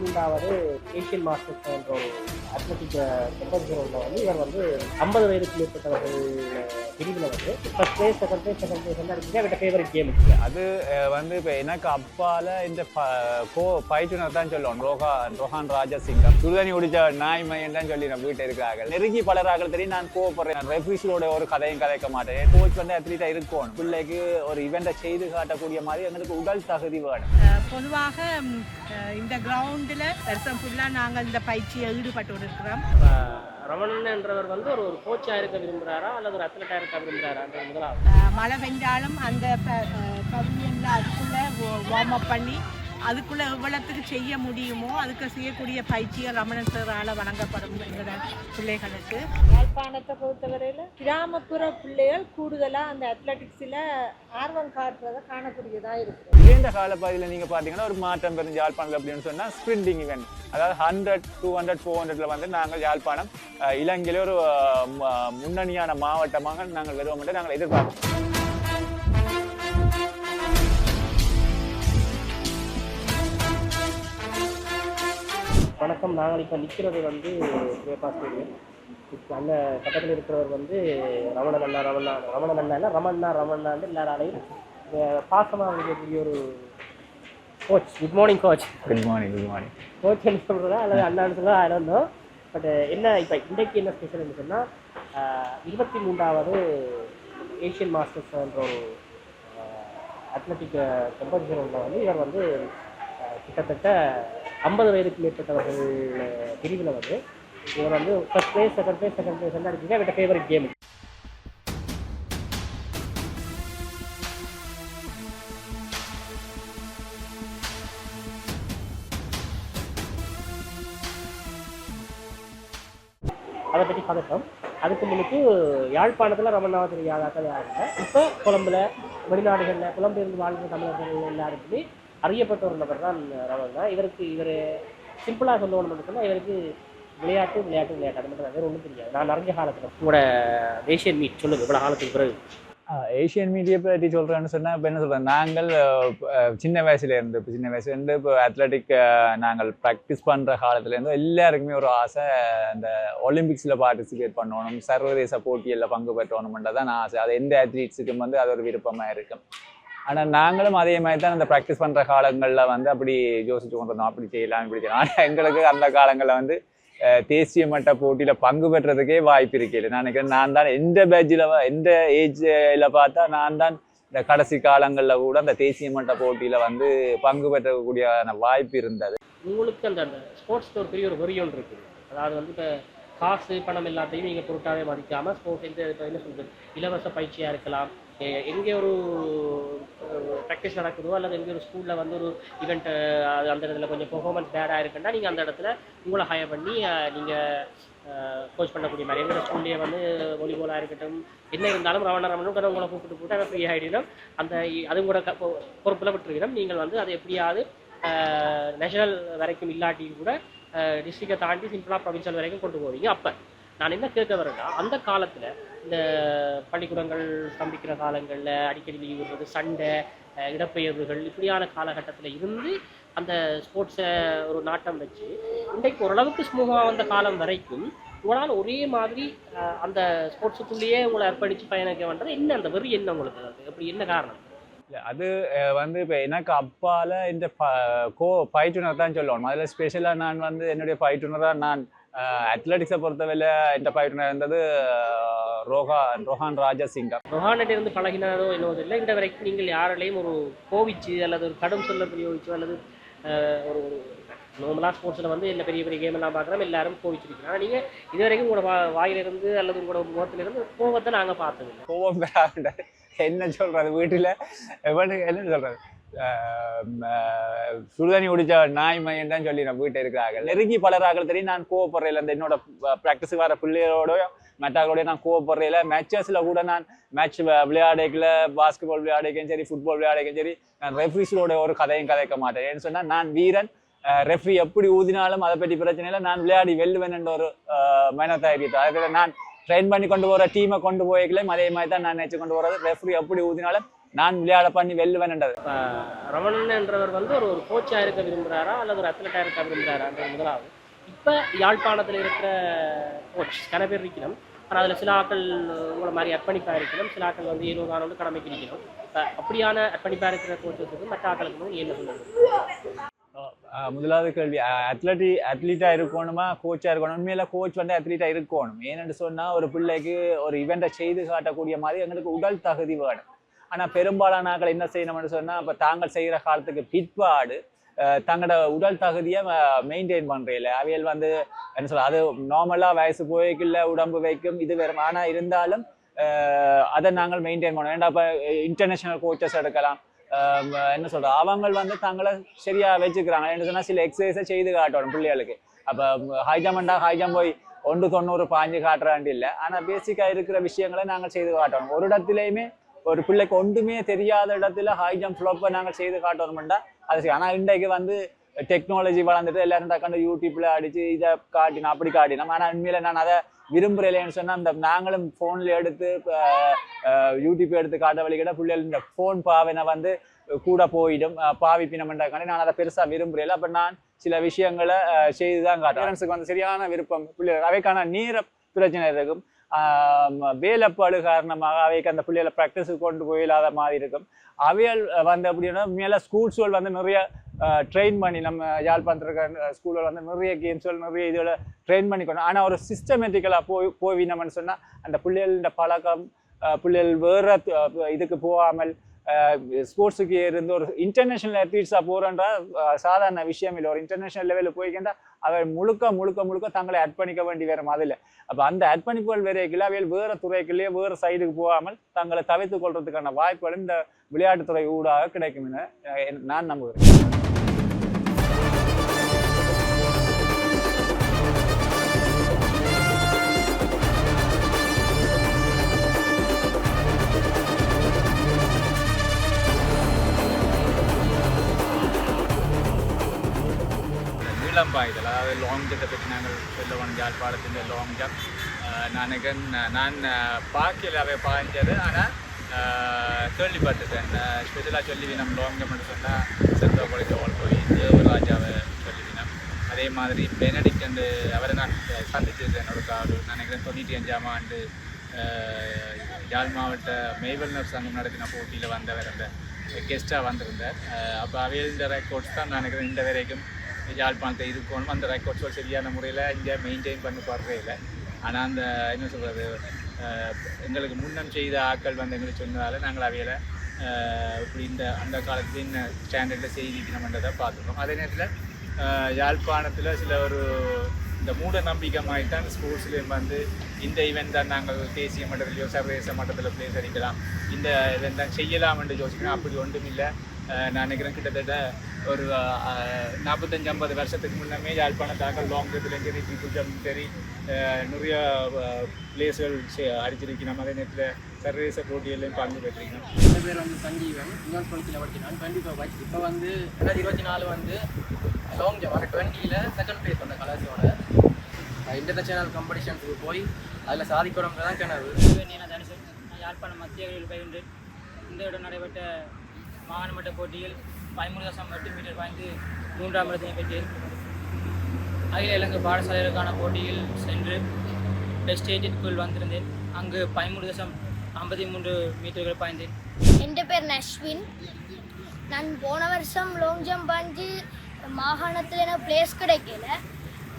மூன்றாவது Asian masters என்ற ஒரு அத்லட்டிக் கம்பெனிஷனில் வந்து இவர் வந்து ஐம்பது வயதுக்கு மேற்பட்டவர்கள் பிரிவில் வந்து first place second place second place வந்து அடிச்சு அவர்கிட்ட ஃபேவரட் கேம் அது வந்து இப்போ எனக்கு அப்பால இந்த கோ பயிற்றுனர் தான் சொல்லுவோம் ரோஹா ரோஹான் ராஜசிங்கம். சுடுதண்ணி குடிச்ச நாய் மையன் தான் சொல்லி நான் வீட்டை இருக்கிறார்கள். நெருங்கி பலராக தெரியும். நான் கோவப்படுறேன். ரெஃப்ரிஷரோட ஒரு கதையும் கதைக்க மாட்டேன். கோச் வந்து அத்லீட்டா இருக்கும் பிள்ளைக்கு ஒரு இவெண்ட்டை செய்து காட்டக்கூடிய மாதிரி எங்களுக்கு உடல் தகுதி வேணும். பொதுவாக ம், அஹ் கிரவுண்டில் வருஷம் ஃபுல்லாக நாங்கள் இந்த பயிற்சியில் ஈடுபட்டு இருக்கிறோம் ரமணன் என்றவர் வந்து ஒரு ஒரு கோச்சாக இருக்க விரும்புகிறாரா அல்லது ஒரு அத்லட்டாக இருக்க விரும்புகிறாரான்றது முதலாவது. அஹ் மழை பெஞ்சாலும் அந்த பவிலியனில் அதுக்குள்ளே வார்ம் அப் பண்ணி அதுக்குள்ளே எவ்வளோத்துக்கு செய்ய முடியுமோ அதுக்கு செய்யக்கூடிய பயிற்சிகள் ரமணன் சாரால் வழங்கப்படும் எங்களோட பிள்ளைகளுக்கு. யாழ்ப்பாணத்தை பொறுத்தவரையில் கிராமப்புற பிள்ளைகள் கூடுதலாக அந்த அத்லட்டிக்ஸில் ஆர்வம் காட்டுறதை காணக்கூடியதாக இருக்குது இந்த காலப்பகுதியில் நீங்க பாத்தீங்கன்னா ஒரு மாற்றம் பெறும் யாழ்ப்பாணம் அப்படின்னு சொன்னா ஸ்பிரிண்டிங் இவெண்ட் அதாவது ஹண்ட்ரட் டூ ஹண்ட்ரட் ஃபோர் ஹண்ட்ரட்ல வந்து நாங்கள் யாழ்ப்பாணம் இலங்கையில ஒரு முன்னணியான மாவட்டமாக நாங்கள் வருவோம் என்று நாங்கள் எதிர்பார்க்கிறோம். வணக்கம். நாங்கள் இப்போ நிற்கிறது வந்து வேப்பா ஸ்டேடியம் இப்போ அந்த பக்கத்தில் இருக்கிறவர் வந்து ரமணன் அண்ணா ரமணா ரமணன் அண்ணா இல்லை ரமண்ணா ரமண்ணான்னு எல்லாராலையும் பாசமாக இருக்கக்கூடிய ஒரு coach good morning coach good morning good morning coach என்ன சொல்கிறதா அல்லது அண்ணான்னு சொல்ல ஆயிருந்தோம் பட் என்ன இப்போ இன்றைக்கு என்ன ஸ்பெஷல்னு சொன்னால் இருபத்தி மூன்றாவது ஏஷியன் மாஸ்டர்ஸ் என்ற ஒரு அத்லட்டிக் கம்பெனிஷனில் வந்து இவர் வந்து கிட்டத்தட்ட ஐம்பது வயதுக்கு மேற்பட்டவர்கள் பிரிவில் வந்து இவர் வந்து first place second place second place வந்து அடிச்சிங்க அவர்கிட்ட ஃபேவரட் கேம் அதை பற்றி பதட்டம் அதுக்கு முன்னுக்கு யாழ்ப்பாணத்தில் ரமணாவதி யாதாக்கள் யாருங்க இப்போ கொழம்புல வெளிநாடுகளில் புலம்பெயர்ந்து வாழ்கிற தமிழர்கள் எல்லாருக்குமே அறியப்பட்ட ஒரு நபர் தான் ரமணா இவருக்கு இவர் சிம்பிளாக சொல்லணும்னு சொன்னால் இவருக்கு விளையாட்டு விளையாட்டு விளையாட்டு. அது மட்டும் வேறு ஒன்றும் தெரியாது. நான் நிறைய காலத்தில். உங்களோட ஏஷியன் மீட் சொல்லுங்கள் இவ்வளோ காலத்துக்கு பிறகு. ஏஷியன் மீடியா பற்றி சொல்கிறேன்னு சொன்னால் இப்போ என்ன சொல்கிறேன் நாங்கள் சின்ன வயசுல இருந்து இப்போ சின்ன வயசுல இருந்து இப்போ அத்லட்டிக் நாங்கள் ப்ராக்டிஸ் பண்ணுற காலத்துலேருந்து எல்லாருக்குமே ஒரு ஆசை அந்த ஒலிம்பிக்ஸில் பார்ட்டிசிபேட் பண்ணணும் சர்வதேச போட்டிகளில் பங்கு பெற்றணுமென்றது தான் ஆசை. அது எந்த அத்லீட்ஸுக்கும் வந்து அது ஒரு விருப்பமாக இருக்கும். ஆனால் நாங்களும் அதே மாதிரி தான் அந்த ப்ராக்டிஸ் பண்ணுற காலங்களில் வந்து அப்படி யோசிச்சு கொண்டிருந்தோம். அப்படி செய்யலாம் இப்படி செய்யலாம். ஆனால் எங்களுக்கு அந்த காலங்களில் வந்து தேசிய மட்ட போட்டியில பங்கு பெற்றதுக்கே வாய்ப்பு இருக்கல நான் நினைக்கிறேன் நான் தான் எந்த பேட்சில் எந்த ஏஜ்ல பார்த்தா நான் தான் இந்த கடைசி காலங்களில் கூட அந்த தேசிய மட்ட போட்டியில வந்து பங்கு பெற்றக்கூடிய வாய்ப்பு இருந்தது. உங்களுக்கு அந்த ஸ்போர்ட்ஸ்க்கு ஒரு பெரிய ஒரு வெறி இருக்குது அதாவது வந்து இப்போ காசு பணம் எல்லாத்தையும் நீங்கள் பொருட்டாவே மதிக்காமல் ஸ்போர்ட்ஸ் எந்த என்ன சொல்கிறது இலவச பயிற்சியாக இருக்கலாம். எங்கே ஒரு ப்ராக்டிஸ் நடக்குதோ அல்லது எங்கே ஒரு ஸ்கூலில் வந்து ஒரு ஈவெண்ட் அந்த இடத்துல கொஞ்சம் பெர்ஃபார்மன்ஸ் பேடாக இருக்குன்னா நீங்கள் அந்த இடத்துல உங்களை ஹையர் பண்ணி நீங்கள் கோச் பண்ணக்கூடிய மாதிரி. எங்களோட ஸ்கூல்லேயே வந்து வாலிபாலாக இருக்கட்டும் என்ன இருந்தாலும் ரவண ரமணும் கூட உங்களை கூப்பிட்டு போட்டு அதை ஃப்ரீ ஆகிடும் அந்த அது கூட க- பொ- விட்டுருக்கிறோம் நீங்கள் வந்து அதை எப்படியாவது நேஷனல் வரைக்கும் இல்லாட்டி கூட டிஸ்ட்ரிக்டை தாண்டி சிம்பிளாக ப்ரொவின்ஷியல் வரைக்கும் கொண்டு போவீங்க. அப்போ நான் என்ன கேட்க வரேன்னா அந்த காலத்தில் இந்த பள்ளிக்கூடங்கள் ஸ்தம்பிக்கிற காலங்களில் அடிக்கடி லீவ் விடுறது சண்டை இடப்பெயர்வுகள் இப்படியான காலகட்டத்தில் இருந்து அந்த ஸ்போர்ட்ஸை ஒரு நாட்டம் வச்சு இன்றைக்கு ஓரளவுக்கு ஸ்மூகமாக வந்த காலம் வரைக்கும் உங்களால் ஒரே மாதிரி அந்த ஸ்போர்ட்ஸுக்குள்ளேயே உங்களை அர்ப்பணித்து பயணிக்க வேண்டது என்ன? அந்த வெறி என்ன உங்களுக்கு? அது அப்படி என்ன காரணம்? இல்லை அது வந்து இப்போ எனக்கு அப்பால இந்த ப- கோ பயிற்றுனர் தான் சொல்லணும் அதில் ஸ்பெஷலாக நான் வந்து என்னுடைய பயிற்றுனராக நான் அத்லட்டிக்ஸை பொறுத்தவரையில் இந்த பயிற்றுனர் இருந்தது அஹ், ரோஹா ரோஹான் ராஜசிங்கம் ரொஹானிட்ட இருந்து பழகினாரோ என்னவோ தெரியல. இந்த வரைக்கும் நீங்கள் யாராலையும் ஒரு கோவிச்சு அல்லது ஒரு கடும் சொல்ல பிரயோகிச்சோ அல்லது ஒரு ஒரு நார்மலாக ஸ்போர்ட்ஸில் வந்து இல்லை பெரிய பெரிய கேம் எல்லாம் பார்க்குறோம் எல்லாரும் கோவிச்சிருக்கீங்க ஆனால் நீங்கள் இது வரைக்கும் உங்களோட வாயிலிருந்து அல்லது உங்களோட முகத்திலிருந்து கோவத்தை நாங்கள் பார்த்ததில்லை. கோவம் என்ன சொல்றது? வீட்டில் என்ன சொல்றது? சுடுதண்ணி குடிச்ச நாய் மையன் தான் சொல்லி நான் வீட்டை இருக்கிறார்கள். நெருங்கி பலராக தெரியும். நான் கோவப்படுறேன். அந்த என்னோட ப்ராக்டிஸுக்கு வர பிள்ளைகளோட மெட்டாக்களோட நான் கோவப்படுறேன். மேட்சஸில் கூட நான் மேட்ச் விளையாடைக்கல பாஸ்கெட் பால் விளையாடைக்கும் சரி ஃபுட்பால் விளையாடைக்கும் சரி நான் ரெஃப்ரிஸோட ஒரு கதையும் கதைக்க மாட்டேன். ஏன்னு சொன்னால் நான் வீரன். ரெஃப்ரி எப்படி ஊதினாலும் அதை பற்றி பிரச்சனை இல்லை. நான் விளையாடி வெல்லுவேன் என்ற ஒரு மனதைரியத்தை அதே நான் ட்ரெயின் பண்ணி கொண்டு போகிற டீமை கொண்டு போய்க்கலையும். அதே மாதிரி தான் நான் நினச்சி கொண்டு போகிறது ரெஃப்ரி எப்படி ஊதினாலும் நான் விளையாட பண்ணி வெல்லுவேன்ன்றது. ரமணன் என்றவர் வந்து ஒரு ஒரு கோச்சாக இருக்க விரும்புகிறாரா அல்லது ஒரு அத்லட்டாக இருக்க விரும்புகிறாரான்றது முதலாவது. இப்போ யாழ்ப்பாணத்தில் இருக்கிற கோச் கன பேர் இருக்கணும் ஆனால் அதில் சில ஆட்கள் உங்களை மாதிரி அர்ப்பணிப்பாக இருக்கணும் சில ஆட்கள் வந்து ஏழு வந்து கடமைக்கு இருக்கணும் அப்படியான அர்ப்பணிப்பாக இருக்கிற கோச்சஸுக்கு மற்ற ஆட்களுக்கு வந்து என்ன சொல்லுங்கள் முதலாவது கேள்வி. அத்லட்டி அத்லீட்டாக இருக்கணுமா? கோச்சாக இருக்கணும். உண்மையில கோச் வந்து அத்லீட்டாக இருக்கணும். ஏன்னு சொன்னால் ஒரு பிள்ளைக்கு ஒரு இவெண்ட்டை செய்து காட்டக்கூடிய மாதிரி எங்களுக்கு உடல் தகுதி வேணும். ஆனால் பெரும்பாலான என்ன செய்யணும்னு சொன்னால் இப்போ தாங்கள் செய்கிற காலத்துக்கு பிற்பாடு தங்களோட உடல் தகுதியை மெயின்டைன் பண்ணுறையில அவையல் வந்து என்ன சொல்ல அது நார்மலாக வயசு போய்க்குள்ள உடம்பு வைக்கும் இது வேறு. ஆனால் இருந்தாலும் அதை நாங்கள் மெயின்டைன் பண்ணோம் ஏன்னா இப்போ இன்டர்நேஷ்னல் கோச்சஸ் எடுக்கலாம். என்ன சொல்றது அவங்க வந்து தங்களை சரியாக வச்சுக்கிறாங்க. என்ன சொன்னால் சில எக்ஸசைஸை செய்து காட்டணும் பிள்ளைகளுக்கு. அப்போ ஹை ஜம்ப்ண்டா ஹை போய் ஒன்று தொண்ணூறு பாஞ்சு காட்டுறாண்டு இல்லை. ஆனால் பேசிக்காக இருக்கிற விஷயங்களை நாங்கள் செய்து காட்டணும். ஒரு இடத்துலையுமே ஒரு பிள்ளைக்கு ஒன்றுமே தெரியாத இடத்துல ஹை ஜம்ப் ஃப்ளோப்பை நாங்கள் செய்து காட்டணும்டா அது ஆனால் இன்றைக்கு வந்து டெக்னாலஜி வளர்ந்துட்டு எல்லாரும் டக்காண்டு யூடியூப்ல அடிச்சு இதை காட்டினோம் அப்படி காட்டினோம் ஆனால் உண்மையில நான் அதை விரும்புகிறேன்னு சொன்னா அந்த நாங்களும் ஃபோனில் எடுத்து ஆஹ், யூடியூப் எடுத்து காட்ட வழிகிட்ட பிள்ளைகள் இந்த ஃபோன் பாவனை வந்து கூட போயிடும் பாவிப்பினம்ன்றக்காண்டி நான் அதை பெருசா விரும்புகிறேன் அப்ப நான் சில விஷயங்களை செய்து தான் காட்டுறேன் பேரண்ட்ஸுக்கு வந்து சரியான விருப்பம். பிள்ளைகள் அவைக்கான நீர பிரச்சனை இருக்கும். வேலைப்பாடு காரணமாக அவைக்கு அந்த பிள்ளைகளை ப்ராக்டிஸுக்கு கொண்டு போய் இல்லாத மாதிரி இருக்கும். அவையல் வந்து அப்படின்னா மேலே ஸ்கூல்ஸ்கள் வந்து நிறைய ட்ரெயின் பண்ணி நம்ம யாழ்ப்பாணத்தில் இருக்க ஸ்கூலில் வந்து நிறைய கேம்ஸ்கள் நிறைய இதில் ட்ரெயின் பண்ணி கொண்டு ஆனால் ஒரு சிஸ்டமேட்டிக்கலாக போய் போவினோம்னு சொன்னால் அந்த பிள்ளைகளின் பழக்கம் பிள்ளைகள் வேறு இதுக்கு போகாமல் ஸ்போர்ட்ஸுக்கு இருந்து ஒரு இன்டர்நேஷனல் அத்லீட்ஸாக போகிறன்ற சாதாரண விஷயம் இல்லை. ஒரு இன்டர்நேஷனல் லெவலில் போய்க்கின்றா அவர் முழுக்க முழுக்க முழுக்க தங்களை அர்ப்பணிக்க வேண்டி வேறு மாதிரி அப்போ அந்த அர்ப்பணிப்புகள் வேறைக்குள்ள அவையில் வேறு துறைக்குள்ளேயே வேறு சைடுக்கு போகாமல் தங்களை தவிர்த்து கொள்றதுக்கான வாய்ப்புகள் இந்த விளையாட்டுத்துறை ஊடாக கிடைக்கும் என நான் நம்புகிறேன். நீளம் பாய்தல் அதாவது லாங் ஜம்பை பற்றி நாங்கள் சொல்ல வேணும் யாழ்ப்பாணத்தின் லாங் ஜம்ப் நான் நினைக்கிறேன் நான் பார்க்கல பாய்ஞ்சது ஆனால் கேள்விப்பட்டிருக்கேன் ஸ்பெஷலாக சொல்லிவினம் நம்ம லாங் ஜம்ப்னு சொன்னால் செந்தோ கொலைக்கு ஓல் போய் தேவராஜாவை சொல்லிவினம் அதே மாதிரி பெனடிக் அண்டு அவரை நான் சந்திச்சிருக்கேன் என்னோட காடு நான் நினைக்கிறேன் தொண்ணூற்றி அஞ்சாம் ஆண்டு யாழ் மாவட்ட மெய்வல்னர் சங்கம் நடத்தின போட்டியில் வந்தவர் அந்த கெஸ்ட்டாக வந்திருந்தார் அப்போ அவையில் இந்த ரெக்கார்ட்ஸ் தான் நான் நினைக்கிறேன் இந்த வரைக்கும் யாழ்ப்பாணத்தை இருக்கணும் அந்த ரெக்கார்ட்ஸ் சரியான முறையில் இங்கே மெயின்டைன் பண்ணி பாடுறே இல்லை. ஆனால் அந்த என்ன சொல்கிறது எங்களுக்கு முன்னம் செய்த ஆட்கள் வந்து எங்களுக்கு சொன்னதால் நாங்கள் அவையில் இப்படி இந்த அந்த காலத்துலேயும் என்ன ஸ்டாண்டர்டில் செய்திக்கணும்ன்றதை பார்த்துருக்கோம். அதே நேரத்தில் யாழ்ப்பாணத்தில் சில ஒரு இந்த மூட நம்பிக்கை மாதிரி தான் ஸ்போர்ட்ஸ்லேயும் வந்து இந்த இவெண்ட் தான் நாங்கள் தேசிய மட்டத்திலையோ சர்வதேச மட்டத்தில் பிளேஸ் அடிக்கலாம். இந்த இவெண்ட் தான் செய்யலாம் என்று யோசிக்கிறோம். அப்படி ஒன்றும் இல்லை. நான் நினைக்கிறேன் கிட்டத்தட்ட ஒரு நாற்பத்தஞ்சு ஐம்பது வருஷத்துக்கு முன்னமே யாழ்ப்பாணத்தாக லாங் ஜம்ப்லேயும் சரி ட்ரிபிள் ஜம்ப் சரி நிறைய பிளேஸ்கள் அடிச்சிருக்கணும் அதே நேரத்தில் சர்வதேச போட்டிகளையும் பங்கு பெற்றிருக்கணும் என் பேர் வந்து சஞ்சீவன். இன்னொரு டுவெல்த்தில் படிச்சினான் டுவெண்ட்டி ஃபைவ் பாய்ஸ் இப்போ வந்து ரெண்டாயிரத்தி இருபத்தி நாலு வந்து லாங் ஜம்ப் அந்த டுவெண்ட்டியில் செகண்ட் ப்ளேஸ் பண்ண கலாசியோட இன்டர்நேஷனல் காம்படிஷன்ஸுக்கு போய் அதில் சாதிக்கணும்னு தான் கனவு நீனா யாழ்ப்பாணம் மத்திய பயின்று. இந்த இடம் நடைபெற்ற மாகாண மட்ட போட்டியில் பதிமூணு தசம் எட்டு மீட்டர் பாய்ந்து மூன்றாம் இடத்தினை பெற்றேன். அகில இலங்கை பாடசாலைகளுக்கான போட்டியில் சென்று பெஸ்ட் ஸ்டேஜிற்குள் வந்திருந்தேன். அங்கு பதிமூணு தசம் ஐம்பத்தி மூன்று மீட்டர்கள் பாய்ந்தேன். என் பேர் நஷ்வின். நான் போன வருஷம் லாங் ஜம்ப் பாஞ்சு மாகாணத்தில் எனக்கு பிளேஸ் கிடைக்கல.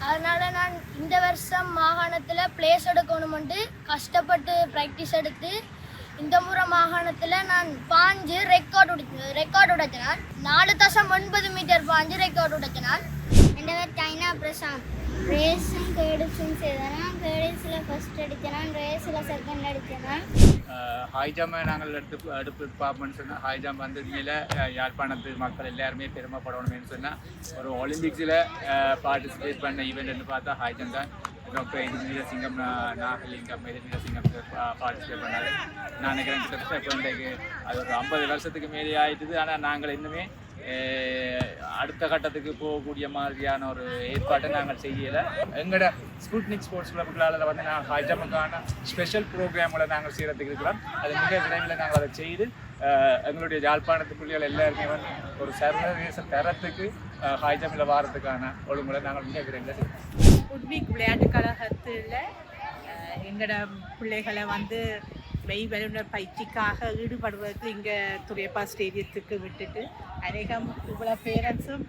அதனால் நான் இந்த வருஷம் மாகாணத்தில் பிளேஸ் எடுக்கணுமெண்டு கஷ்டப்பட்டு ப்ராக்டிஸ் எடுத்து இந்த முறை மாகாணத்தில் நான் பாஞ்சு ரெக்கார்ட் உடைச்சு ரெக்கார்ட் உடைச்சினான் நாலு தசம் ஒன்பது மீட்டர் பாஞ்சு ரெக்கார்ட் உடைச்சினான் എൻ്റെ പേര് China Prashant റേസും കേഡിസും ചെയ്തനാൻ കേഡിസിൽ first അടിച്ചനാൻ റേസിൽ second അടിച്ചനാൻ hi ஜாம்பை நாங்கள் எடுத்து எடுத்து பார்ப்போம்னு சொன்னால் ஹாய் ஜாம்ப் வந்து உண்மையில் யாழ்ப்பாணத்து மக்கள் எல்லாருமே பெருமைப்படணும்னு சொன்னால் ஒரு ஒலிம்பிக்ஸில் பார்ட்டிசிபேட் பண்ண ஈவெண்ட்னு பார்த்தா ஹாய் ஜம்ப் தான் டாக்டர் எதிர்நீர சிங்கம் நாகலிங்கம் எதிர்நீர சிங்கம் பார்ட்டிசிபேட் பண்ணாரு. நான் நினைக்கிறேன் கிட்டத்தட்ட குழந்தைக்கு அது ஒரு ஐம்பது வருஷத்துக்கு மேலே ஆயிட்டுது. ஆனால் நாங்கள் இன்னுமே அடுத்த கட்டத்துக்கு போகக்கூடிய மாதிரியான ஒரு ஏற்பாட்டை நாங்கள் செய்யலை. எங்களோட ஸ்புட்னிக் ஸ்போர்ட்ஸ் கிளப்புகளால் வந்து நாங்கள் ஹாய் ஸ்பெஷல் ப்ரோக்ராம்களை நாங்கள் செய்கிறதுக்கு இருக்கிறோம். அது மிக விரைவில் நாங்கள் அதை செய்து எங்களுடைய யாழ்ப்பாணத்து புள்ளிகள் எல்லாருமே வந்து ஒரு சர்வதேச தரத்துக்கு ஹாய் ஜம்பில் வாரத்துக்கான ஒழுங்குகளை நாங்கள் மிக விரைவில் செய்வோம். உட்விக் விளையாட்டு கழகத்தில் எங்களோட பிள்ளைகளை வந்து மெய் வல்லுநர் பயிற்சிக்காக ஈடுபடுவதற்கு இங்கே துறையப்பா ஸ்டேடியத்துக்கு விட்டுட்டு அநேகம் இவ்வளோ பேரண்ட்ஸும்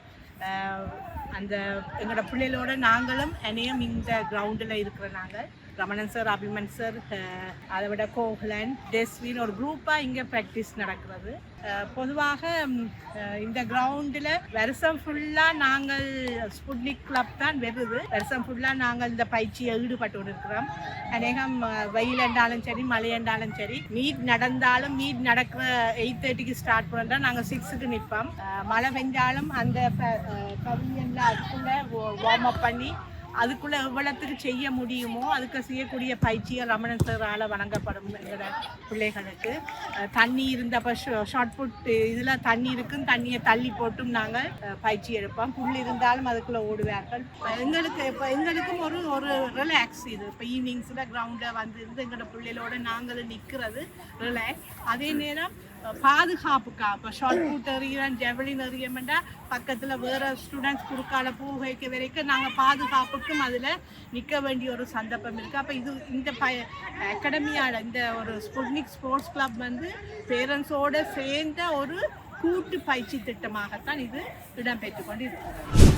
அந்த எங்களோட பிள்ளைகளோட நாங்களும் அநேகம் இந்த கிரவுண்டில் இருக்கிற நாங்கள். ரமணன் சார் அபிமன் சார் அதை விட கோகுலன் டெஸ்வின் ஒரு குரூப்பாக இங்கே ப்ராக்டிஸ் நடக்கிறது. பொதுவாக இந்த கிரவுண்டில் வருஷம் ஃபுல்லாக நாங்கள் ஸ்புட்னிக் கிளப் தான் வருது. வருஷம் ஃபுல்லாக நாங்கள் இந்த பயிற்சியை ஈடுபட்டு இருக்கிறோம் அநேகம் வெயில் என்றாலும் சரி மழை என்றாலும் சரி மீட் நடந்தாலும் மீட் நடக்கிற எயிட் தேர்ட்டிக்கு ஸ்டார்ட் பண்ணுறா நாங்கள் சிக்ஸுக்கு நிற்போம். மழை பெஞ்சாலும் அந்த பவிலியனில் அதுக்குள்ளே வார்ம் அப் பண்ணி அதுக்குள்ளே எவ்வளோத்துக்கு செய்ய முடியுமோ அதுக்கு செய்யக்கூடிய பயிற்சியை ரமணன் சாரால் வழங்கப்படும் எங்களோட பிள்ளைகளுக்கு. தண்ணி இருந்தப்போ ஷார்ட் புட் இதில் தண்ணி இருக்கும் தண்ணியை தள்ளி போட்டும் நாங்கள் பயிற்சி எடுப்போம். புல் இருந்தாலும் அதுக்குள்ளே ஓடுவார்கள். எங்களுக்கு இப்போ எங்களுக்கும் ஒரு ஒரு ரிலாக்ஸ் இது. இப்போ ஈவினிங்ஸில் கிரவுண்டில் வந்து இருந்து எங்களோட பிள்ளைகளோட நாங்களும் நிற்கிறது ரிலாக்ஸ் அதே நேரம் பாதுகாப்புக்கா? இப்போ ஷார்ட் புட் எறிகிறோம் ஜெவலின் எறியமெண்டா பக்கத்தில் வேறு ஸ்டூடெண்ட்ஸ் குறுக்கால பூ வைக்க வரைக்கும் நாங்கள் பாதுகாப்புக்கும் அதில் நிற்க வேண்டிய ஒரு சந்தர்ப்பம் இருக்குது அப்போ இது இந்த ப அகாடமியால் இந்த ஒரு ஸ்புட்னிக் ஸ்போர்ட்ஸ் கிளப் வந்து பேரண்ட்ஸோடு சேர்ந்த ஒரு கூட்டு பயிற்சி திட்டமாகத்தான் இது இடம்பெற்று கொண்டு இருக்கிறது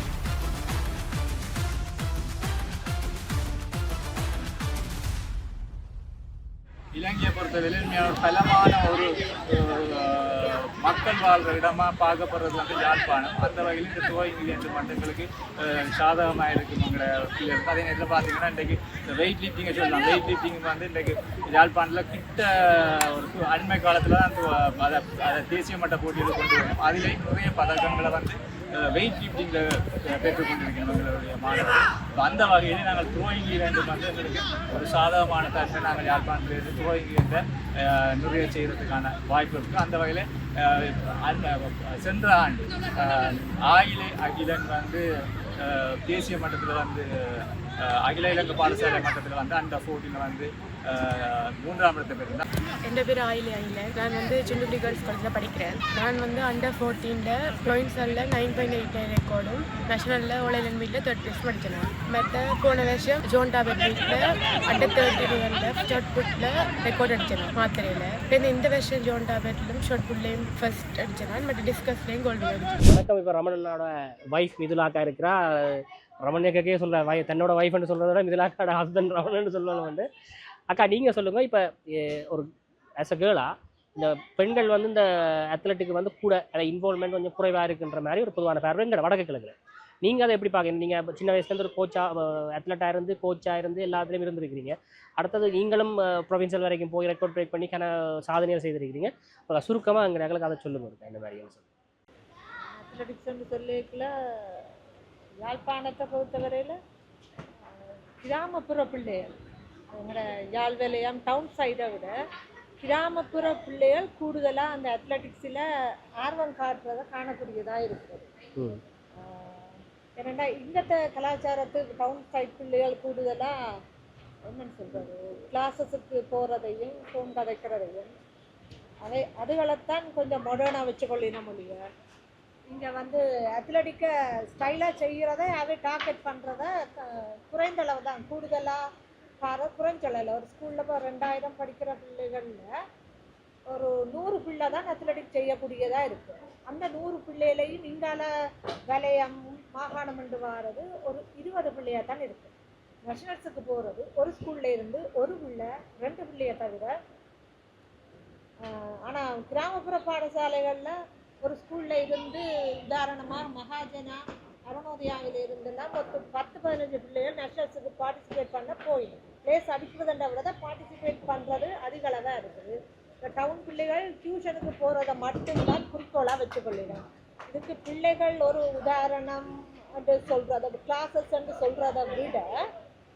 இலங்கையை பொறுத்தவரையில் பலமான ஒரு மக்கள் வாழ்கிற இடமா பார்க்கப்படுறது வந்து யாழ்ப்பாணம். அந்த வகையில் இந்த துவங்கி என்று மண்டங்களுக்கு சாதகமாக இருக்கும் எங்களோட பிள்ளைகளுக்கு அதே நேரத்தில் பார்த்தீங்கன்னா இன்றைக்கு வெயிட் லிஃப்டிங்கை சொல்லலாம். வெயிட் லிஃப்டிங் வந்து இன்றைக்கு யாழ்ப்பாணத்தில் கிட்ட ஒரு அண்மை காலத்தில் தான் அந்த அதை தேசிய மட்ட போட்டியில் கொண்டு வரும். அதிலே நிறைய பதக்கங்களை வந்து வெயிட் லிஃப்டிங்கில் பெற்றுக்கொண்டிருக்கிறோம் எங்களுடைய மாணவர்கள் அந்த வகையில் நாங்கள் த்ரோயிங் இருந்து வந்து ஒரு சாதகமான தரத்தை நாங்கள் யாழ்ப்பாணத்திலிருந்து த்ரோயிங் ஈவெண்ட்டை நிறைய செய்கிறதுக்கான வாய்ப்பு இருக்குது அந்த வகையில் அந்த சென்ற ஆண்டு அஹ், ஆயிலை அகிலன் வந்து தேசிய மட்டத்தில் வந்து அகில இலங்கை பாடசாலை மட்டத்தில் வந்து அந்த போட்டியில் வந்து மூன்றாம் இடத்தை பெற்றிருந்தார் என் பேர் ஆயிலி ஆயில நான் வந்து சிண்டுபடி கேர்ள்ஸ் காலேஜில் படிக்கிறேன் நான் வந்து அண்டர் ஃபோர்டீனில் ப்ளோயின்ஸில் நைன் பாயிண்ட் எயிட் நைன் ரெக்கார்டும் நேஷனலில் ஓலைலன் வீட்டில் தேர்ட் ப்ளேஸ் படித்தேன் மற்ற போன வருஷம் ஜோன் டாபர் வீட்டில் அண்டர் தேர்ட்டி டூவில் ஷார்ட் புட்டில் ரெக்கார்ட் அடித்தேன் மாத்திரையில் இப்போ இந்த வருஷம் ஜோன் டாபர்லையும் ஷார்ட் புட்லேயும் ஃபர்ஸ்ட் அடித்தேன் மற்ற டிஸ்கஸ்லேயும் கோல்டு வணக்கம். இப்போ ரமணனோட ஒய்ஃப் மிதுலாக்கா இருக்கிறா. ரமணியக்கே சொல்ற வை தன்னோட ஒய்ஃப்னு சொல்றத விட மிதுலாக்காட ஹஸ்பண்ட் ரமணன் சொல்லணும் வந்து. அக்கா நீங்க சொல்லுங்க. இப்போ ஒரு ஆஸ் அ கேர்ளா இந்த பெண்கள் வந்து இந்த அத்லெட்டுக்கு வந்து கூட இன்வால்மெண்ட் கொஞ்சம் குறைவாக இருக்குன்ற மாதிரி ஒரு பொதுவான பார்வை இங்கே வடக்கு கிழக்குல. நீங்க அதை எப்படி பார்க்குறீங்க நீங்க சின்ன வயசுலேருந்து ஒரு கோச்சா அத்லெட்டாக இருந்து கோச்சாக இருந்து எல்லாத்துலேயும் இருந்திருக்கிறீங்க. அடுத்தது நீங்களும் ப்ரொவின்சியல் வரைக்கும் போய் ரெக்கார்ட் பிரேக் பண்ணி கன சாதனைகள் செய்திருக்கிறீங்க. சுருக்கமாக அங்கே எங்களுக்கு அதை சொல்லுங்க இந்த மாதிரி சொல்லி அத்லெட்டிக்ஸ்னு சொல்லிக்கல யாழ்ப்பாணத்தை பொறுத்தவரையில் கிராமப்புற பிள்ளைகள். எங்களோட யாழ் வேலையாம் டவுன் சைடை விட கிராமப்புற பிள்ளைகள் கூடுதலாக அந்த அத்லெட்டிக்ஸில் ஆர்வம் காட்டுறதை காணக்கூடியதாக இருக்குது. ம். ஏன்னா இங்கத்த கலாச்சாரத்து டவுன் சைட் பிள்ளைகள் கூடுதலாக என்னன்னு சொல்கிறது கிளாஸஸுக்கு போகிறதையும் ஃபோன் கதைக்கிறதையும் அதை அதுகளைத்தான் கொஞ்சம் மாடர்னாக வச்சுக்கொள்ளின மொழிய இங்கே வந்து அத்லட்டிக்கை ஸ்டைலாக செய்கிறத அதை டார்கெட் பண்ணுறத குறைந்த அளவு தான் கூடுதலாக பார குறைஞ்சளவில் ஒரு ஸ்கூலில் இப்போ ரெண்டாயிரம் படிக்கிற பிள்ளைகளில் ஒரு நூறு பிள்ளை தான் அத்லெட்டிக் செய்யக்கூடியதாக இருக்குது அந்த நூறு பிள்ளைகளையும் இங்கால வலயம் மாகாணம் என்று வாரது ஒரு இருபது பிள்ளையாக தான் இருக்குது நேஷனல்ஸுக்கு போகிறது ஒரு ஸ்கூல்ல இருந்து ஒரு பிள்ளை ரெண்டு பிள்ளையை தவிர ஆனால் கிராமப்புற பாடசாலைகளில் ஒரு ஸ்கூலில் இருந்து உதாரணமாக மகாஜனா அருணோதயாவில் இருந்தெல்லாம் மொத்தம் பத்து பதினஞ்சு பிள்ளைகள் நேஷனல்ஸுக்கு பார்ட்டிசிபேட் பண்ண போயிடும் ப்ளேஸ் அடிக்கிறதுன்ற விட பார்ட்டிசிபேட் பண்ணுறது அதிக அளவாக இருக்குது. இந்த டவுன் பிள்ளைகள் டியூஷனுக்கு போகிறத மட்டும்தான் குறிக்கோளாக வச்சுக்கொள்ளிடும் இதுக்கு பிள்ளைகள் ஒரு உதாரணம் என்று சொல்கிறத கிளாஸஸ் என்று சொல்கிறத விட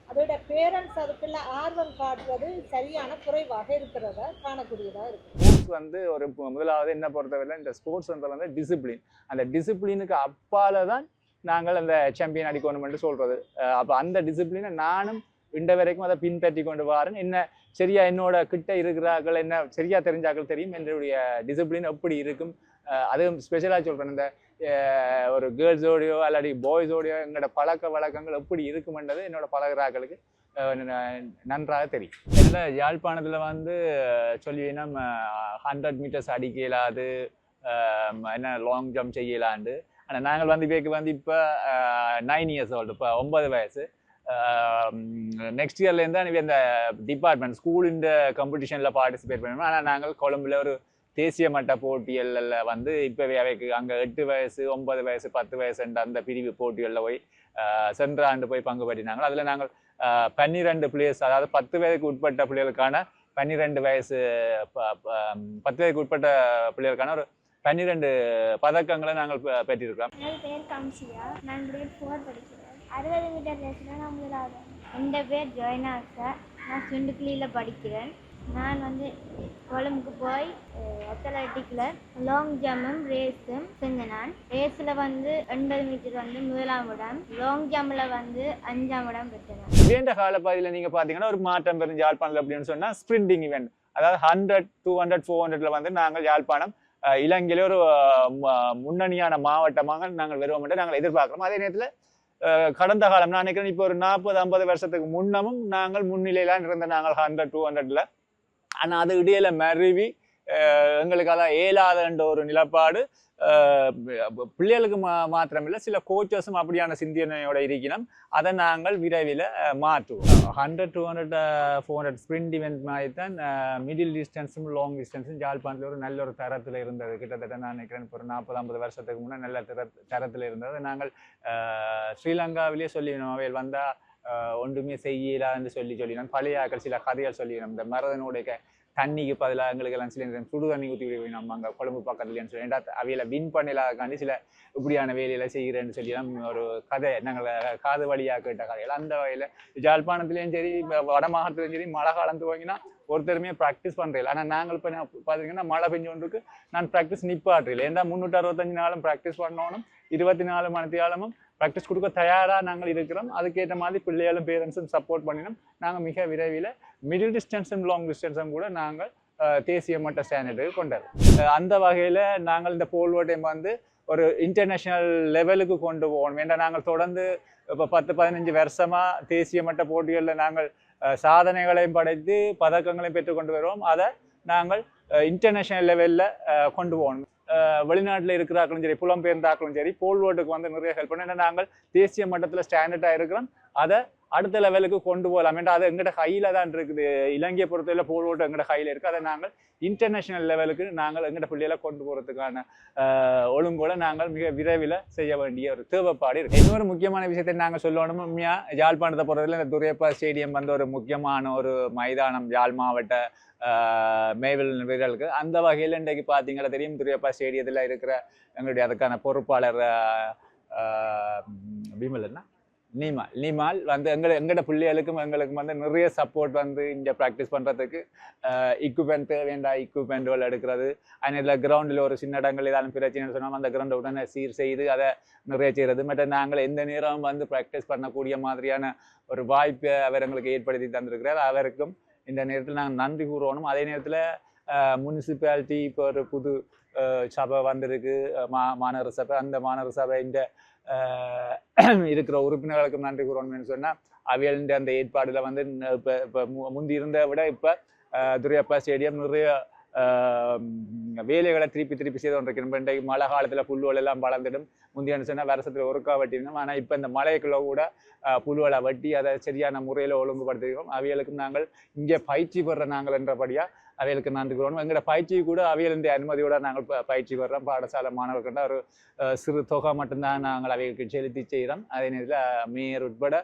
அதோட பேரண்ட்ஸ் அதுக்குள்ள ஆர்வம் காட்டுறது சரியான குறைவாக இருக்கிறத காணக்கூடியதாக இருக்குது ஸ்போர்ட்ஸ் வந்து ஒரு முதலாவது என்ன பொறுத்தவரை இந்த ஸ்போர்ட்ஸ் வந்து டிசிப்ளின் அந்த டிசிப்ளினுக்கு அப்பால தான் நாங்கள் அந்த சாம்பியன் அடிக்கணும்னு சொல்கிறது அப்போ அந்த டிசிப்ளினை நானும் இந்த வரைக்கும் அதை பின்பற்றி கொண்டு வாருன்னு. என்ன சரியா என்னோட கிட்ட இருக்கிறார்கள் என்ன சரியா தெரிஞ்சாக்கள் தெரியும். என்னுடைய டிசிப்ளின் எப்படி இருக்கும்? அதுவும் ஸ்பெஷலாக சொல்கிறேன் இந்த ஒரு கேர்ள்ஸோடையோ அல்லாடி பாய்ஸோடையோ எங்களோட பழக்க வழக்கங்கள் எப்படி இருக்குமென்றது என்னோட பழகிறாக்களுக்கு நன்றாக தெரியும். இதில் யாழ்ப்பாணத்தில் வந்து சொல்லுவீங்கன்னா ஹண்ட்ரட் மீட்டர்ஸ் அடிக்க இயலாது என்ன லாங் ஜம்ப் செய்யலாண்டு. ஆனால் நாங்கள் வந்து பேக்கு வந்து இப்போ நைன் இயர்ஸ் ஓல்டு இப்போ ஒன்பது வயசு. நெக்ஸ்ட் இயர்லேருந்து தான் இந்த டிபார்ட்மெண்ட் ஸ்கூல் இந்த காம்படிஷனில் பார்ட்டிசிபேட் பண்ணணும் ஆனால் நாங்கள் கொழும்புல ஒரு தேசிய மட்ட போட்டிகளில் வந்து இப்போவே அவைக்கு அங்கே எட்டு வயசு ஒன்பது வயசு பத்து வயசுன்ற அந்த பிரிவு போட்டிகளில் போய் சென்ற ஆண்டு போய் பங்கு பற்றினாங்க. அதில் நாங்கள் பன்னிரெண்டு பிளேயர்ஸ் அதாவது பத்து வயதுக்கு உட்பட்ட பிள்ளைகளுக்கான பன்னிரெண்டு வயசு பத்து வயதுக்கு உட்பட்ட பிள்ளைகளுக்கான ஒரு பன்னிரெண்டு பதக்கங்களை நாங்கள் பெற்றிருக்கிறோம். அறுபது மீட்டர் ரேஸில் நான் முதலாவது என் பேர் ஜோய்னா சார் நான் சுண்டுக்குழியில் படிக்கிறேன். நான் வந்து கொழும்புக்கு போய் அத்லட்டிக்கில் லாங் ஜம்மும் ரேஸும் செஞ்சேன் நான். ரேஸில் வந்து எண்பது மீட்டர் வந்து முதலாம் இடம். லாங் ஜம்மில் வந்து அஞ்சாம் இடம் பெற்றேன் வேண்ட காலப்பகுதியில் நீங்கள் பார்த்தீங்கன்னா ஒரு மாற்றம் பெறும் யாழ்ப்பாணத்தில் அப்படின்னு சொன்னால் ஸ்ப்ரிண்டிங் இவெண்ட் அதாவது ஹண்ட்ரட் டூ ஹண்ட்ரட் ஃபோர் ஹண்ட்ரட்ல வந்து நாங்கள் யாழ்ப்பாணம் இலங்கையில ஒரு முன்னணியான மாவட்டமாக நாங்கள் வருவோம் என்று நாங்கள் எதிர்பார்க்கிறோம். அதே நேரத்தில் கடந்த காலம் நான் நினைக்கிறேன் இப்போ ஒரு நாற்பது ஐம்பது வருஷத்துக்கு முன்னமும் நாங்கள் முன்னிலையிலாம் இருந்த நாங்கள் ஹண்ட்ரட் டூ ஹண்ட்ரட்ல ஆனால் அது இடையில மருவி அஹ், எங்களுக்கு அதான் இயலாதன்ற ஒரு நிலப்பாடு பிள்ளைகளுக்கு மா மாத்திரமில்லை சில கோச்சஸும் அப்படியான சிந்தனையோட இருக்கணும் அதை நாங்கள் விரைவில் மாற்றுவோம். Hundred two hundred four hundred sprint event மாதிரி தான் மிடில் டிஸ்டன்ஸும் லாங் டிஸ்டன்ஸும் ஜாழ்ப்பாணத்தில் ஒரு நல்ல ஒரு தரத்தில் இருந்தது. கிட்டத்தட்ட நான் நினைக்கிறேன் இப்போ ஒரு நாற்பது ஐம்பது வருஷத்துக்கு முன்னே நல்ல தர தரத்தில் இருந்தது. நாங்கள் ஸ்ரீலங்காவிலேயே சொல்லி வந்தால் ஒன்றுமே செய்யலான்னு சொல்லி சொல்லினான். பழைய ஆக்கள் சில கதைகள் சொல்லினோம் இந்த மரதனுடைய தண்ணிக்கு பதிலாக எங்களுக்கு எல்லாம் சில நேரம் சுடு தண்ணி ஊற்றி விடுவோம் நம்ம அங்கே குழம்பு பக்கத்துலன்னு சொல்லி. ஏன்டா அவையில வின் பண்ணலாக்காண்டி சில இப்படியான வேலையில செய்கிறேன்னு சொல்லி எல்லாம் ஒரு கதை. நாங்கள் காது வழியாக கேட்ட கதைகள். அந்த வகையில் ஜாழ்ப்பாணத்துலேயும் சரி வட மாகாணத்துலையும் சரி மழை காலம் துவங்கினா ஒருத்தருமே ப்ராக்டிஸ் பண்ணுறதில்ல ஆனால் நாங்கள் இப்போ பார்த்தீங்கன்னா மழை பெஞ்சோன்றுக்கு நான் ப்ராக்டிஸ் நிப்பாட்டுறேன் ஏன்னா முந்நூற்றி அறுபத்தஞ்சு நாளும் ப்ராக்டிஸ் பண்ணணும். இருபத்தி நாலு மணித்தியாலமும் ப்ராக்டிஸ் கொடுக்க தயாராக நாங்கள் இருக்கிறோம். அதுக்கேற்ற மாதிரி பிள்ளைகளும் பேரண்ட்ஸும் சப்போர்ட் பண்ணினோம். நாங்கள் மிக விரைவில் மிடில் டிஸ்டன்ஸும் லாங் டிஸ்டன்ஸும் கூட நாங்கள் தேசிய மட்ட ஸ்டாண்டர்டுக்கு கொண்டது அந்த வகையில் நாங்கள் இந்த போல்வோட்டையும் வந்து ஒரு இன்டர்நேஷ்னல் லெவலுக்கு கொண்டு போகணும். ஏன்னா நாங்கள் தொடர்ந்து இப்போ பத்து பதினஞ்சு வருஷமாக தேசிய மட்ட போட்டிகளில் நாங்கள் சாதனைகளையும் படைத்து பதக்கங்களையும் பெற்றுக்கொண்டு வருவோம் அதை நாங்கள் இன்டர்நேஷ்னல் லெவலில் கொண்டு போகணும். வெளிநாட்டில் இருக்கிறாக்களும் சரி புலம்பெயர்ந்தாக்களும் சரி போல்வோட்டுக்கு வந்து நிறைய ஹெல்ப் பண்ண. ஏன்னா நாங்கள் தேசிய மட்டத்தில் ஸ்டாண்டர்டாக இருக்கிறோம். அதை அடுத்த லெவலுக்கு கொண்டு போகலாம். ஏன்னா அது எங்கள்கிட்ட கையில் தான் இருக்குது. இலங்கையை பொறுத்தவரை போல்வோட்டு எங்கள்கிட்ட கையில் இருக்குது அதை நாங்கள் இன்டர்நேஷ்னல் லெவலுக்கு நாங்கள் எங்கள்கிட்ட பிள்ளைகளை கொண்டு போகிறதுக்கான ஒழுங்கோட நாங்கள் மிக விரைவில் செய்ய வேண்டிய ஒரு தேவைப்பாடு இருக்குது இன்னொரு முக்கியமான விஷயத்தை நாங்கள் சொல்லணும். உண்மையாக யாழ்ப்பாணத்தை பொறுத்தவரை இந்த துரையப்பா ஸ்டேடியம் வந்து ஒரு முக்கியமான ஒரு மைதானம். யாழ் மாவட்ட மேவல் வீரர்களுக்கு அந்த வகையில் இன்றைக்கு பார்த்தீங்கன்னா தெரியும் துரையப்பா ஸ்டேடியத்தில் இருக்கிற எங்களுடைய அதுக்கான பொறுப்பாளர் ஆஹ், விமல் என்ன? நீமால் நீமால் வந்து எங்களை எங்களோட பிள்ளைகளுக்கும் எங்களுக்கும் வந்து நிறைய சப்போர்ட் வந்து இங்கே ப்ராக்டிஸ் பண்ணுறதுக்கு எக்யூப்மெண்ட் வேண்டாம் எக்யூப்மெண்ட்கள் எடுக்கிறது. அதில் கிரவுண்டில் ஒரு சின்ன இடங்கள் ஏதாவது பிரச்சனைன்னு சொன்னால் அந்த கிரவுண்டை உடனே சீர் செய்து அதை நிறைய செய்கிறது மற்ற நாங்கள் எந்த நேரம் வந்து ப்ராக்டிஸ் பண்ணக்கூடிய மாதிரியான ஒரு வாய்ப்பை அவர் எங்களுக்கு ஏற்படுத்தி தந்திருக்கிறார். அவருக்கும் இந்த நேரத்தில் நாங்கள் நன்றி கூறணும். அதே நேரத்தில் முனிசிபாலிட்டி இப்போ ஒரு புது சபை வந்திருக்கு. மா மாநகர சபை அந்த மாநகர சபை இந்த இருக்கிற உறுப்பினர்களுக்கும் நன்றி கூறணும்னு சொன்னால் அவியலின் அந்த ஏற்பாடில் வந்து இப்போ இப்போ முந்தி இருந்த விட இப்போ துரியப்பா ஸ்டேடியம் நிறைய ஆஹ் வேலைகளை திருப்பி திருப்பி செய்து கொண்டிருக்கணும் இன்றைக்கு மழை காலத்தில் புல்லுவல் எல்லாம் வளர்ந்துடும். முந்தைய சொன்னால் வருஷத்தில் ஒருக்கா வட்டிருந்தோம் ஆனால் இப்போ இந்த மழைக்குள்ள கூட ஆஹ் வட்டி வெட்டி அதை சரியான முறையில் ஒழுங்குபடுத்திருக்கோம் அவைகளுக்கும் நாங்கள் இங்கே பயிற்சி பெற நாங்கள் என்றபடியாக அவைகளுக்கு நன்றி கூறணும். எங்களோட பயிற்சி கூட அவைகளின் அனுமதியோட நாங்கள் பயிற்சி வர்றோம் பாடசாலை மாணவர்கிட்ட ஒரு சிறு தொகை மட்டும்தான் நாங்கள் அவைகளுக்கு செலுத்தி செய்கிறோம் அதே நேரத்தில் மேயர் உட்பட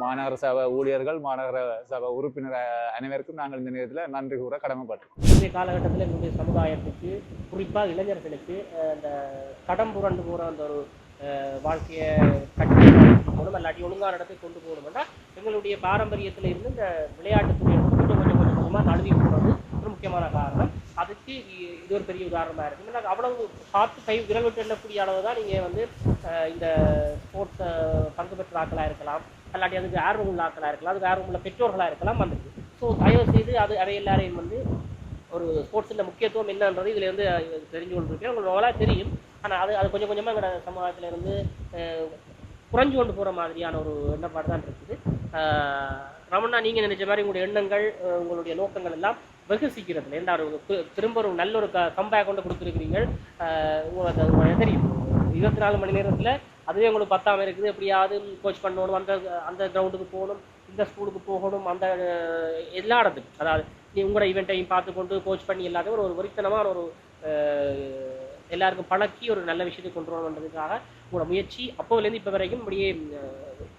மாநகர சபை ஊழியர்கள் மாநகர சபை உறுப்பினர் அனைவருக்கும் நாங்கள் இந்த நேரத்தில் நன்றி கூற கடமைப்பட்டிருக்கோம். இன்றைய காலகட்டத்தில் என்னுடைய சமுதாயத்துக்கு குறிப்பாக இளைஞர்களுக்கு இந்த கடம் புரண்டு போகிற அந்த ஒரு வாழ்க்கையை கட்டி போகணும் இல்லாட்டி ஒழுங்கான இடத்தை கொண்டு போகணும்னா எங்களுடைய பாரம்பரியத்தில் இருந்து இந்த விளையாட்டுத்துறை காரணமாக கொஞ்சம் நழுவி போகிறது ஒரு முக்கியமான காரணம். அதுக்கு இது ஒரு பெரிய உதாரணமாக இருக்குது ஏன்னா அவ்வளவு பார்த்து கை விரல் விட்டு எண்ணக்கூடிய அளவு தான் நீங்கள் வந்து இந்த ஸ்போர்ட்ஸை பங்கு பெற்ற ஆக்களாக இருக்கலாம். அல்லாட்டி அதுக்கு ஆர்வம் உள்ள ஆக்களாக இருக்கலாம். அதுக்கு ஆர்வம் உள்ள பெற்றோர்களாக இருக்கலாம் வந்துருக்கு. ஸோ தயவு செய்து அது அதை எல்லாரையும் வந்து ஒரு ஸ்போர்ட்ஸில் முக்கியத்துவம் என்னன்றது இதில் இருந்து தெரிஞ்சு கொண்டிருக்கேன் உங்களுக்கு அவ்வளோ தெரியும். ஆனால் அது அது கொஞ்சம் கொஞ்சமாக எங்களோட சமூகத்தில் இருந்து குறைஞ்சு கொண்டு போகிற மாதிரியான ஒரு எண்ணப்பாடு தான் இருக்குது. ரமணா நீங்கள் நினைச்ச மாதிரி உங்களுடைய எண்ணங்கள் உங்களுடைய நோக்கங்கள் எல்லாம் வெகு சீக்கிரத்தில். எந்த ஒரு திரும்ப ஒரு நல்ல ஒரு க கம்பேக் கொண்டு கொடுத்துருக்கிறீங்க. உங்களுக்கு அது தெரியும். இருபத்தி நாலு மணி நேரத்தில் அதுவே உங்களுக்கு பத்தாம இருக்குது. எப்படியாவது கோச் பண்ணணும் அந்த அந்த கிரவுண்டுக்கு போகணும் இந்த ஸ்கூலுக்கு போகணும் அந்த எல்லா இடத்துக்கும். அதாவது நீ உங்களோட ஈவெண்ட்டையும் பார்த்துக்கொண்டு கோச் பண்ணி எல்லாத்தையும் ஒரு ஒரு வெறித்தனமான ஒரு எல்லாருக்கும் பழக்கி ஒரு நல்ல விஷயத்தை கொண்டு வரணுன்றதுக்காக உங்களோட முயற்சி. அப்போதுலேருந்து இப்போ வரைக்கும் இப்படியே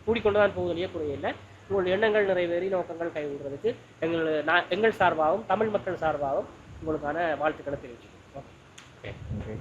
கூடிக்கொண்டு தான் போவதிலேயே குறைய இல்லை. உங்களுடைய எண்ணங்கள் நிறைவேறி நோக்கங்கள் கைவிடுறதுக்கு எங்கள் நான் எங்கள் சார்பாகவும் தமிழ் மக்கள் சார்பாகவும் உங்களுக்கான வாழ்த்துக்களை தெரிவிச்சுக்கிறோம். ஓகே.